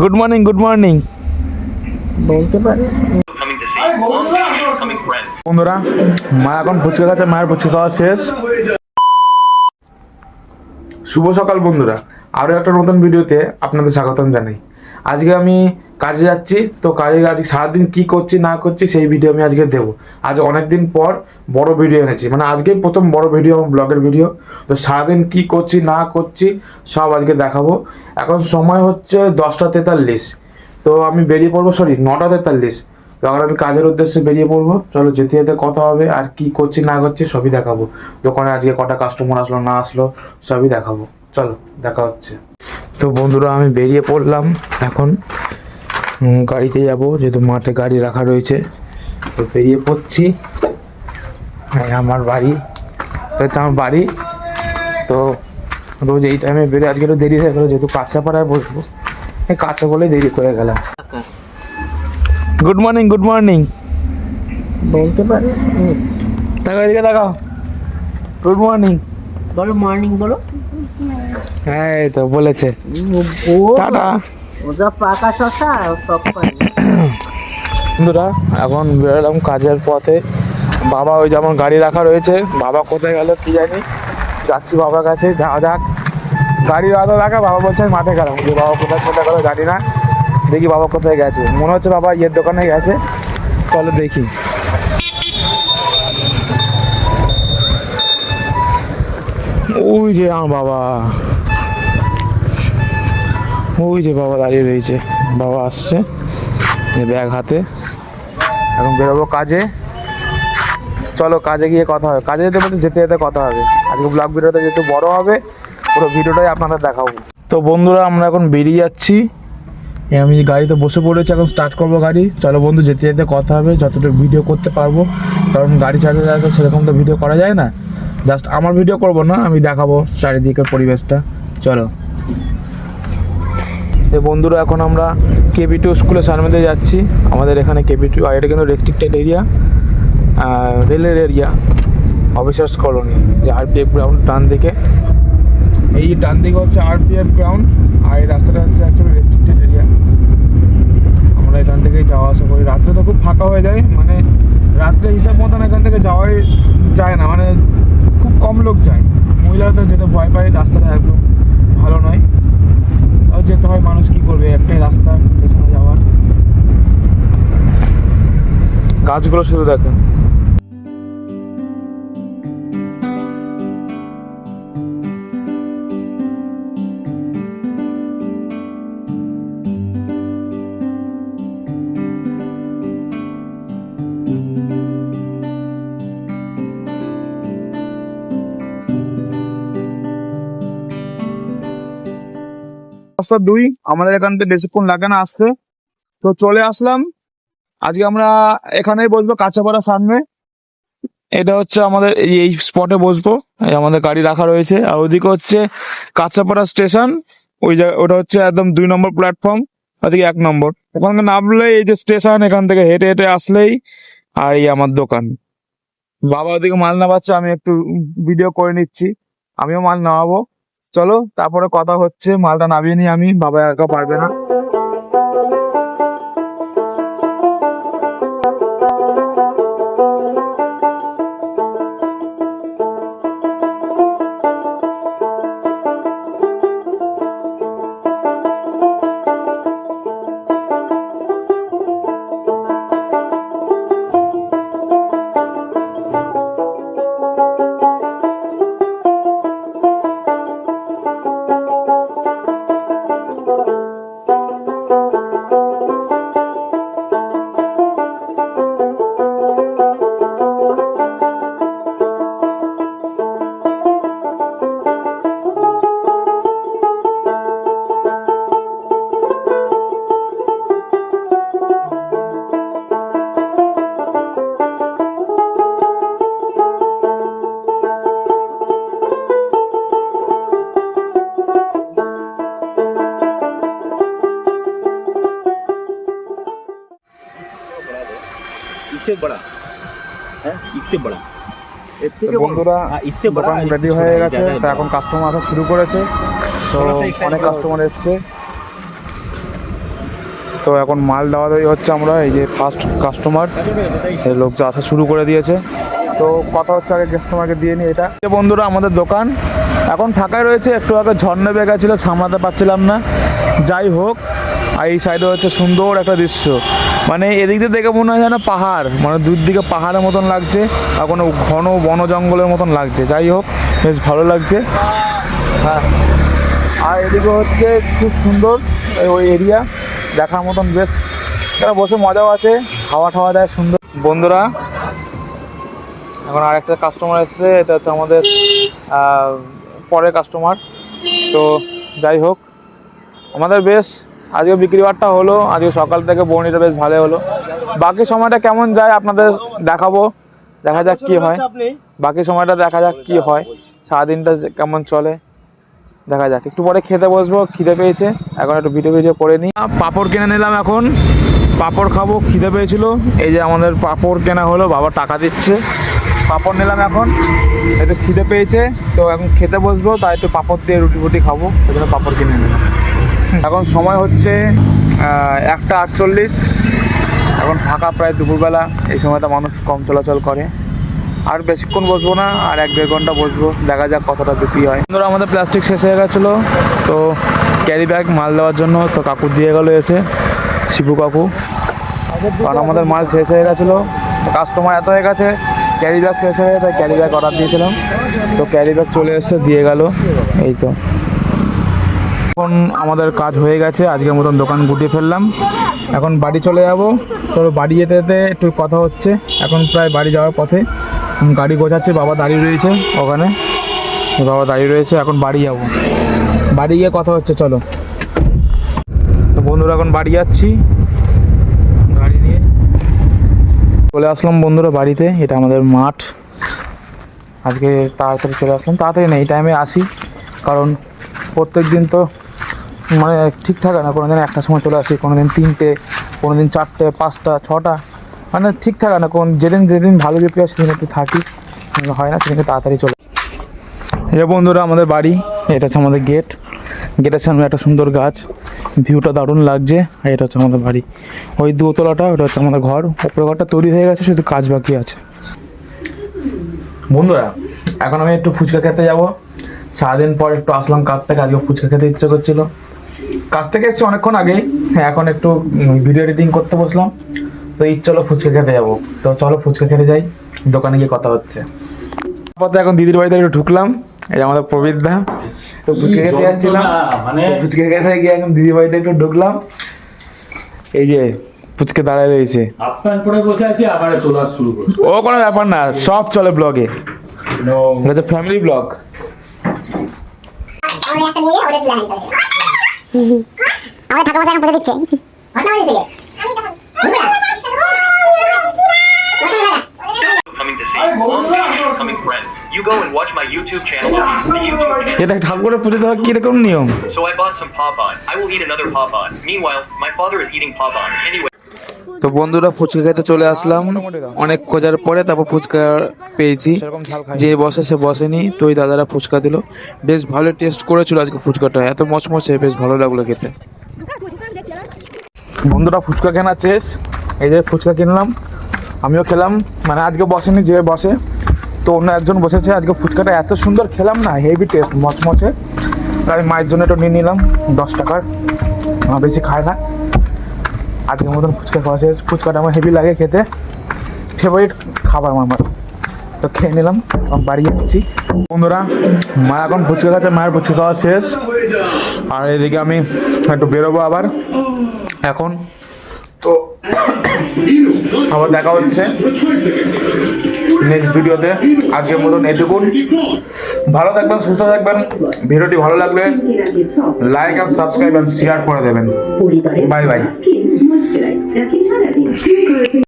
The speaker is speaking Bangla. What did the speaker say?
গুড মর্নিং গুড মর্নিং বলতে পারে. বন্ধুরা মা এখন ফুচকা খাচ্ছে মায়ের ফুচকা খাওয়া শেষ। শুভ সকাল বন্ধুরা। আরও একটা নতুন ভিডিওতে আপনাদের স্বাগতম জানাই। আজকে আমি কাজে যাচ্ছি, তো কাজে আজকে সারাদিন কি করছি, না করছি, সেই ভিডিও আমি আজকে দেবো। আজ অনেক দিন পর বড় ভিডিও এনেছি মানে আজকেই প্রথম বড় ভিডিও আমার ব্লগের ভিডিও তো সারাদিন কি করছি, না করছি, সব আজকে দেখাবো। এখন সময় হচ্ছে দশটা তেতাল্লিশ। তো আমি বেরিয়ে পড়ব সরি নটা তেতাল্লিশ। তখন আমি কাজের উদ্দেশ্যে বেরিয়ে পড়ব। চলো যেতে যেতে কথা হবে, আর কি করছি, না করছি, সবই দেখাবো। দোকানে আজকে কটা কাস্টমার আসলো, না আসলো, সবই দেখাবো। চলো, দেখা হচ্ছে। তো বন্ধুরা আমি বেরিয়ে পড়লাম। এখন গাড়িতে যাব যেহেতু মাঠে গাড়ি রাখা রয়েছে। তো বেরিয়ে পড়ছি। আমার বাড়ি। হচ্ছে আমার বাড়ি। তো রোজ এই টাইমে বেরিয়ে আজকে একটু দেরি হয়ে গেলো যেহেতু কাঁচাপাড়ায় বসবো। এই কাঁচা বলে দেরি করে গেলাম। গুড মর্নিং গুড মর্নিং বলতে পারে। দেখো এদিকে দেখাও গুড মর্নিং বলো মর্নিং বলো। হ্যাঁ এই তো বলেছে। ও টাটা। ওটা পাকা শশা সব বন্ধুরা এখন বেরোলাম কাজের পথে। বাবা ওই যেমন গাড়ি রাখা রয়েছে। বাবা কোথায় গেল কি জানি। যাচ্ছি বাবার কাছে যাওয়া যাক। গাড়ি রাখা রাখা বাবা বলছে মাঠে গেলাম। যে বাবা কোথায় কোথায় গেলো জানি না। দেখি বাবা কোথায় গেছে। মনে হচ্ছে বাবা ইয়ের দোকানে গেছে। চলো দেখি। ওই যে আমার বাবা। ওই যে বাবা দাঁড়িয়ে রয়েছে। বাবা আসছে ব্যাগ হাতে। এখন বেরোবো কাজে। চলো কাজে গিয়ে কথা হবে। কাজে যেতে বলতে যেতে যেতে কথা হবে। আজকে ব্লগ ভিডিওটা যেহেতু বড় হবে, পুরো ভিডিওটাই আপনাদের দেখাবো। তো বন্ধুরা, আমরা এখন বেরিয়ে যাচ্ছি। আমি গাড়িতে বসে পড়েছি, এখন স্টার্ট করব গাড়ি। চলো বন্ধু, যেতে যেতে কথা হবে। যতটুকু ভিডিও করতে পারব। কারণ গাড়ি চালাতে চালাতে সেরকম তো ভিডিও করা যায় না। জাস্ট আমার ভিডিও করব না, আমি দেখাবো চারিদিকের পরিবেশটা। চলো। এই বন্ধুরা, এখন আমরা কেবি টু স্কুলের সামনে যাচ্ছি। আমাদের এখানে কেবি টু আর এটা কিন্তু রেস্ট্রিক্টেড এরিয়া রেলের এরিয়া অফিসার্স কলোনি যে আরপিএফ গ্রাউন্ড ডান দিকে। এই ডান দিকে হচ্ছে আরপিএফ গ্রাউন্ড আর এই রাস্তাটা হচ্ছে অ্যাকচুয়ালি রেস্ট্রিক্টেড এরিয়া আমরা এখান থেকেই যাওয়া আসা করি। রাত্রে তো খুব ফাঁকা হয়ে যায় মানে রাত্রে হিসাব মতন এখান থেকে যাওয়াই যায় না মানে খুব কম লোক যায় মহিলারা তো যেতে ভয় পাই রাস্তাটা একদম ভালো নয়। তাও যেতে হয়, মানুষ কি করবে? একটাই রাস্তা, স্টেশনে যাওয়ার। কাজগুলো শুধু দেখেন। রাস্তা দুই, আমাদের এখান থেকে বেশিক্ষণ লাগে না আসতে। তো চলে আসলাম। আজকে আমরা এখানেই বসবো কাঁচাপাড়ার সামনে। এটা হচ্ছে আমাদের এই স্পটে বসবো। আমাদের গাড়ি রাখা রয়েছে। আর ওদিকে হচ্ছে কাঁচাপাড়া স্টেশন। ওই ওটা হচ্ছে একদম দুই নম্বর প্ল্যাটফর্ম ওদিকে এক নম্বর। ওখান থেকে নামলে এই যে স্টেশন, এখান থেকে হেঁটে হেঁটে আসলেই আর এই আমার দোকান। বাবা ওদিকে মাল নামাচ্ছে, আমি একটু ভিডিও করে নিচ্ছি। আমিও মাল নামাবো। চলো তারপরে কথা হচ্ছে মালটা নামিয়ে নিই আমি বাবা একা পারবে না। इससे बड़ा है इससे बड़ा তো বন্ধুরা हाँ, इससे बड़ा দোকান इससे রেডি छोटा হয়ে है, গেছে ज़्यादा है তো এখন बड़ा। কাস্টমার আসা শুরু করেছে তো थोड़ा सा एक साइड অনেক करो। কাস্টমার এসছে তো এখন মাল দেওয়া দেওয়া হচ্ছে আমরা এই যে ফার্স্ট কাস্টমার সেই লোক যে আসা শুরু করে দিয়েছে তো কথা হচ্ছে আগে কাস্টমারকে দিয়ে নিই এটা এই বন্ধুরা আমাদের দোকান এখন ফাঁকাই রয়েছে একটু আগে ঝড় নেবে গেছিলো সামলাতে পারছিলাম না যাই হোক আর এই সাইডে হচ্ছে সুন্দর একটা দৃশ্য মানে এদিক দিয়ে দেখে মনে হয় যেন পাহাড় মানে দূর দিকে পাহাড়ের মতন লাগছে আর কোনো ঘন বন জঙ্গলের মতন লাগছে। যাই হোক, বেশ ভালো লাগছে। হ্যাঁ। আর এদিকে হচ্ছে খুব সুন্দর ওই এরিয়া, দেখার মতন বেশ। এখানে বসে মজাও আছে হাওয়া ঠাওয়া দেয় সুন্দর। বন্ধুরা, এখন আরেকটা কাস্টমার এসছে, এটা হচ্ছে আমাদের পরের কাস্টমার তো যাই হোক, আমাদের বেশ আজকে বিক্রি বাট্টা হলো, আজকে সকাল থেকে বর্ণিটা বেশ ভালো হলো। বাকি সময়টা কেমন যায় আপনাদের দেখাবো, দেখা যাক কি হয়। বাকি সময়টা দেখা যাক কি হয়, সারাদিনটা কেমন চলে, দেখা যাক। একটু পরে খেতে বসবো, খিদে পেয়েছে, এখন একটু ভিডিও ভিডিও করে নিই। পাপড় কিনে নিলাম এখন, পাপড় খাব, খিদে পেয়েছিল। এই যে আমাদের পাপড় কেনা হলো, বাবা টাকা দিচ্ছে। পাপড় নিলাম এখন একটু খিদে পেয়েছে, তো এখন খেতে বসবো, তাই একটু পাঁপড় দিয়ে রুটি ফুটি খাব জন্য পাঁপড় কিনে নিলাম। এখন সময় হচ্ছে একটা আটচল্লিশ। এখন ফাঁকা প্রায় দুপুরবেলা। এই সময়টা মানুষ কম চলাচল করে। আর বেশিক্ষণ বসবো না, আর এক দেড় ঘণ্টা বসবো। দেখা যাক কতটা বিক্রি হয়। ধরো আমাদের প্লাস্টিক শেষ হয়ে গেছিল। তো ক্যারি ব্যাগ মাল দেওয়ার জন্য তো কাকু দিয়ে গেলো এসে, শিবু কাকু। কারণ আমাদের মাল শেষ হয়ে গেছিল। তো কাস্টমার এত হয়ে গেছে ক্যারি ব্যাগ শেষ হয়ে তাই ক্যারি ব্যাগ অর্ডার দিয়েছিলাম। তো ক্যারি ব্যাগ চলে এসে দিয়ে গেল। এই তো। এখন আমাদের কাজ হয়ে গেছে, আজকের মতন দোকান গুটিয়ে ফেললাম। এখন বাড়ি চলে যাব। তো বাড়ি যেতে যেতে একটু কথা হচ্ছে। এখন প্রায় বাড়ি যাওয়ার পথে। গাড়ি গোছাচ্ছে, বাবা দাঁড়িয়ে রয়েছে ওখানে। বাবা দাঁড়িয়ে রয়েছে, এখন বাড়ি যাব। বাড়ি গিয়ে কথা হচ্ছে, চলো। তো বন্ধুরা, এখন বাড়ি যাচ্ছি। গাড়ি নিয়ে। চলে আসলাম বন্ধুরা বাড়িতে, এটা আমাদের মাঠ। আজকে তাড়াতাড়ি চলে আসলাম। তাড়াতাড়ি নেই টাইমে আসি। কারণ প্রত্যেক দিন তো মানে ঠিক থাকে না কোনো দিন একটা সময় চলে আসি কোনো দিন তিনটে কোনো দিন চারটে, পাঁচটা, ছটা মানে ঠিক থাকে না, কোন যেদিন যেদিন ভালো বিক্রি হয় সেদিন একটু থাকি হয় না সেদিনকে তাড়াতাড়ি চলে এ বন্ধুরা, আমাদের বাড়ি, এটা হচ্ছে আমাদের গেট গেটের সামনে একটা সুন্দর গাছ ভিউটা দারুণ লাগছে, আর এটা হচ্ছে আমাদের বাড়ি। ওই দোতলাটা, ওটা হচ্ছে আমাদের ঘর উপরে ঘরটা তৈরি হয়ে গেছে, শুধু কাজ বাকি আছে। বন্ধুরা, এখন আমি একটু ফুচকা খেতে যাব। সারাদিন পর একটু আসলাম কাজ থেকে, আজকে ফুচকা খেতে ইচ্ছে করছিল। কাজ থেকে এসেছি অনেকক্ষণ আগেই। হ্যাঁ এখন একটু ভিডিও এডিটিং করতে বসলাম। তো ইচ্ছে চলো ফুচকা খেতে যাব। তো চলো ফুচকা খেতে যাই। দোকানে গিয়ে কথা হচ্ছে। আপাতত এখন দিদির বাড়িতে একটু ঢুকলাম। এই যে আমাদের প্রবীর দা। তো ফুচকা খেতে যাচ্ছিলাম। মানে ফুচকা খেতে গিয়ে এখন দিদির বাড়িতে একটু ঢুকলাম। এই যে ফুচকে দাঁড়ায় রয়েছে। বসে আছি আবার তোলা শুরু ও কোনো ব্যাপার না। সব চলে ব্লগে। ফ্যামিলি ব্লগ আমাদের একটা নিয়ে ওটা প্ল্যান করে আমাদের টাকা পয়সা এখন পুজো দিচ্ছে ঘটনা হয়েছে Coming to see. Long distance coming friends. You go and watch my YouTube channel. The YouTube channel. এটা ঠাকুরের পুজো দেওয়ার কিরকম নিয়ম So I bought some popcorn. I will eat another popcorn. Meanwhile, my father is eating popcorn. Anyway. তো বন্ধুরা ফুচকা খেতে চলে আসলাম। অনেক খোঁজার পরে তারপর ফুচকা পেয়েছি। যে বসে সে বসেনি তো ওই দাদারা ফুচকা দিল। বেশ ভালো টেস্ট করেছিল আজকে ফুচকাটা। এত মচমচে বেশ ভালো লাগল খেতে। বন্ধুরা ফুচকা কেনা শেষ। এই যে ফুচকা কিনলাম। আমিও খেলাম। মানে আজকে বসেনি যে বসে। তো অন্য একজন বসেছে। আজকে ফুচকাটা এত সুন্দর খেলাম না হেভি টেস্ট মচমচে। তাই আমি মায়ের জন্য একটু নিয়ে নিলাম দশ টাকার। বেশি খায় না। আজকের মতন ফুচকা খাওয়া শেষ। ফুচকাটা আমার হেভি লাগে খেতে। ফেভারিট খাবার আমার তো খেয়ে নিলাম এবং বাড়ি যাচ্ছি। বন্ধুরা মা এখন ফুচকা খাচ্ছে, মায়ের ফুচকা খাওয়া শেষ। আর এদিকে আমি একটু বেরোবো আবার। এখন তো আবার দেখা হচ্ছে নেক্সট ভিডিওতে। আজকের মতন এটুকুন। ভালো থাকবেন সুস্থ থাকবেন। ভিডিওটি ভালো লাগলে লাইক আর সাবস্ক্রাইব আর শেয়ার করে দেবেন। Bye bye